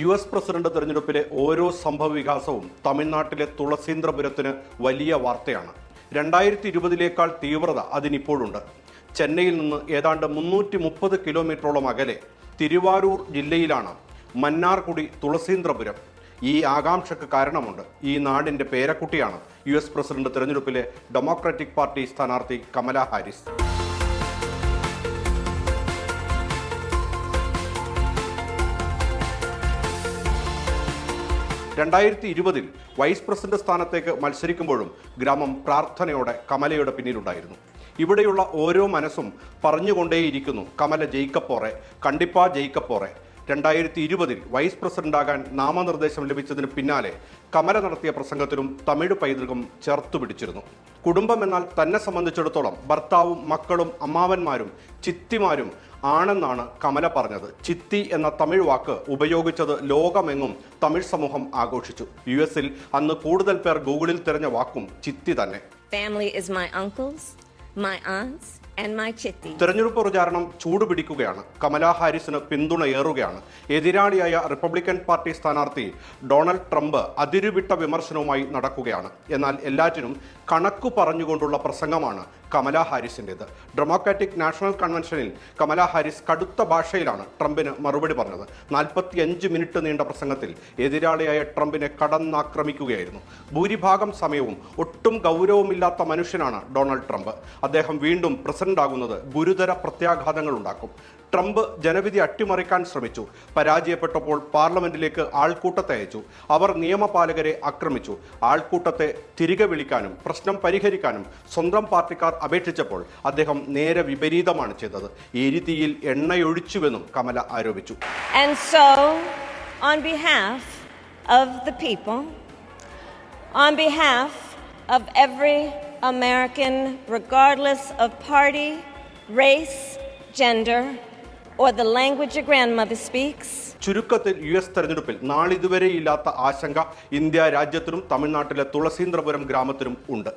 U S president തെരഞ്ഞെടുപ്പിലെ ഓരോ സംഭവ വികാസവും തമിഴ്നാട്ടിലെ തുളസീന്ദ്രപുരത്തിന് വലിയ വാർത്തയാണ്. രണ്ടായിരത്തി ഇരുപതിലേക്കാൾ തീവ്രത അതിനിപ്പോഴുണ്ട്. ചെന്നൈയിൽ നിന്ന് ഏതാണ്ട് മുന്നൂറ്റി മുപ്പത് കിലോമീറ്ററോളം അകലെ തിരുവാരൂർ ജില്ലയിലാണ് മന്നാർകുടി തുളസീന്ദ്രപുരം. ഈ ആകാംക്ഷക്ക് കാരണമുണ്ട്. ഈ നാടിന്റെ പേരക്കുട്ടിയാണ് യു എസ് പ്രസിഡന്റ് തെരഞ്ഞെടുപ്പിലെ ഡെമോക്രാറ്റിക് പാർട്ടി സ്ഥാനാർത്ഥി കമല ഹാരിസ്. രണ്ടായിരത്തി ഇരുപതിൽ വൈസ് പ്രസിഡന്റ് സ്ഥാനത്തേക്ക് മത്സരിക്കുമ്പോഴും ഗ്രാമം പ്രാർത്ഥനയോടെ കമലയുടെ പിന്നിലുണ്ടായിരുന്നു. ഇവിടെയുള്ള ഓരോ മനസ്സും പറഞ്ഞുകൊണ്ടേയിരിക്കുന്നു കമല ജയിക്കപ്പോറെ കണ്ടിപ്പാ ജയിക്കപ്പോറെ. രണ്ടായിരത്തി ഇരുപതിൽ വൈസ് പ്രസിഡന്റാകാൻ നാമനിർദ്ദേശം ലഭിച്ചതിന് പിന്നാലെ കമല നടത്തിയ പ്രസംഗത്തിലും തമിഴ് പൈതൃകം ചേർത്തുപിടിച്ചിരുന്നു കുടുംബം എന്നാൽ തന്നെ സംബന്ധിച്ചിടത്തോളം ഭർത്താവും മക്കളും അമ്മാവന്മാരും ചിത്തിമാരും ആണെന്നാണ് കമല പറഞ്ഞത് ചിത്തി എന്ന തമിഴ് വാക്ക് ഉപയോഗിച്ചത് ലോകമെങ്ങും തമിഴ് സമൂഹം ആഘോഷിച്ചു യു എസിൽ അന്ന് കൂടുതൽ പേർ ഗൂഗിളിൽ തിരഞ്ഞ വാക്കും ചിത്തി തന്നെ. തെരഞ്ഞെടുപ്പ് പ്രചാരണം ചൂടുപിടിക്കുകയാണ് കമലാ ഹാരിസിന് പിന്തുണയേറുകയാണ് എതിരാളിയായ റിപ്പബ്ലിക്കൻ പാർട്ടി സ്ഥാനാർത്ഥി ഡൊണാൾഡ് ട്രംപ് അതിരുവിട്ട വിമർശനവുമായി നടക്കുകയാണ്. എന്നാൽ എല്ലാറ്റിനും കണക്കു പറഞ്ഞുകൊണ്ടുള്ള പ്രസംഗമാണ് കമലാ ഹാരിസിന്റെത് ഡെമോക്രാറ്റിക് നാഷണൽ കൺവെൻഷനിൽ കമലാ ഹാരിസ് കടുത്ത ഭാഷയിലാണ് ട്രംപിന് മറുപടി പറഞ്ഞത്. നാൽപ്പത്തിയഞ്ച് മിനിറ്റ് നീണ്ട പ്രസംഗത്തിൽ എതിരാളിയായ ട്രംപിനെ കടന്നാക്രമിക്കുകയായിരുന്നു. ഭൂരിഭാഗം സമയവും ഒട്ടും ഗൗരവമില്ലാത്ത മനുഷ്യനാണ് ഡൊണാൾഡ് ട്രംപ്. അദ്ദേഹം വീണ്ടും പ്രസിഡന്റ് ആകുന്നത് ഗുരുതര പ്രത്യാഘാതങ്ങൾ ഉണ്ടാക്കും ട്രംപ് ജനവിധി അട്ടിമറിക്കാൻ ശ്രമിച്ചു. പരാജയപ്പെട്ടപ്പോൾ പാർലമെന്റിലേക്ക് ആൾക്കൂട്ടത്തെ അയച്ചു. അവർ നിയമപാലകരെ ആക്രമിച്ചു. ആൾക്കൂട്ടത്തെ തിരികെ വിളിക്കാനും പ്രശ്നം പരിഹരിക്കാനും സ്വന്തം പാർട്ടിക്കാർ അപേക്ഷിച്ചപ്പോൾ അദ്ദേഹം നേരെ വിപരീതമാണ് ചെയ്തത്. എരിതിയിൽ എണ്ണയൊഴിച്ചുവെന്നും കമല ആരോപിച്ചു. Of the people, on behalf of every American, regardless of party, race, gender, or the language your grandmother speaks, ചുരുക്കത്തിൽ യു എസ് തെരഞ്ഞെടുപ്പിൽ നാളിതുവരെയില്ലാത്ത ആശങ്ക ഇന്ത്യ രാജ്യത്തിനും തമിഴ്നാട്ടിലെ തുളസീന്ദ്രപുരം ഗ്രാമത്തിനും ഉണ്ട്